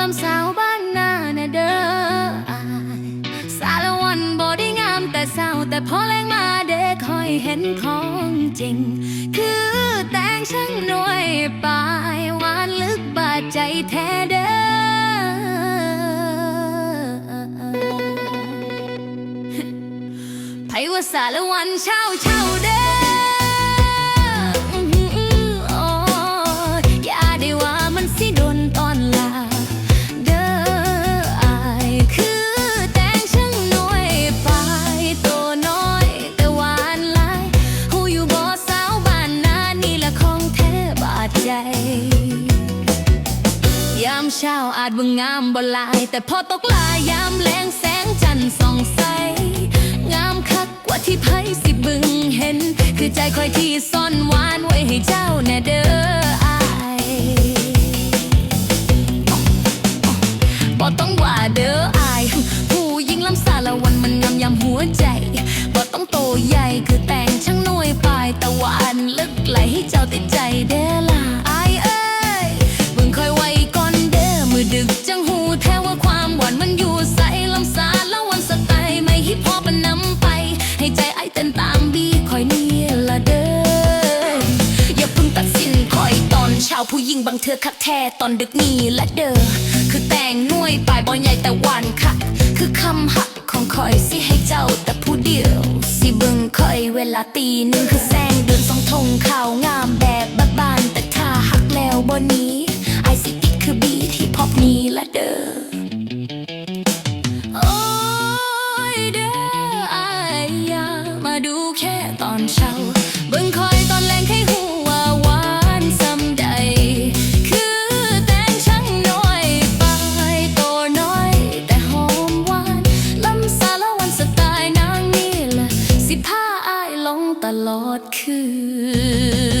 ลำสาวบ้านนาเนเด้อสารวันบอได้งามแต่เศร้าแต่พอแรงมาเด็คอยเห็นของจริง คือแตงช่างหน่วยปลายหวานลึกบาดใจแท้เด้อไผว่าสารวันเช่าเช่าเด้ามเช้าอาจบ่างามบ่ลาย แต่พอตกลายามแลงแสงจันทร์ส่องใส งามคักกว่าที่ไผสิบึงเห็น คือใจคอยที่ซ่อนหวานไว้ให้เจ้าแน่เด้ออายบ่ต้องว่าเด้ออายผู้หญิงลำสาละวันมันงามยามหัวใจบ่ต้องโตใหญ่คือแต่งช่างน้อยปลายตะวันลึกไหลให้เจ้าติดใจเด้อลา ตอนเช้าผู้หญิงบางเธอคักแท้ตอนดึกนี่และเด้อคือแต่งน่วยปลายบอใหญ่แต่วานคักคือคำหักของคอยสิให้เจ้าแต่ผู้เดียว สิเบิ่งคอยเวลาตีหนึ่งคือแสงเดือนสองทงขาวงามแบบบานแต่ถ้าหักแล้วบนนี้ไอสิติดคือบีที่พอบนี้และเด้อโอ้ยเด้ออายอย่ามาดูแค่ตอนเช้า ตลอดคืน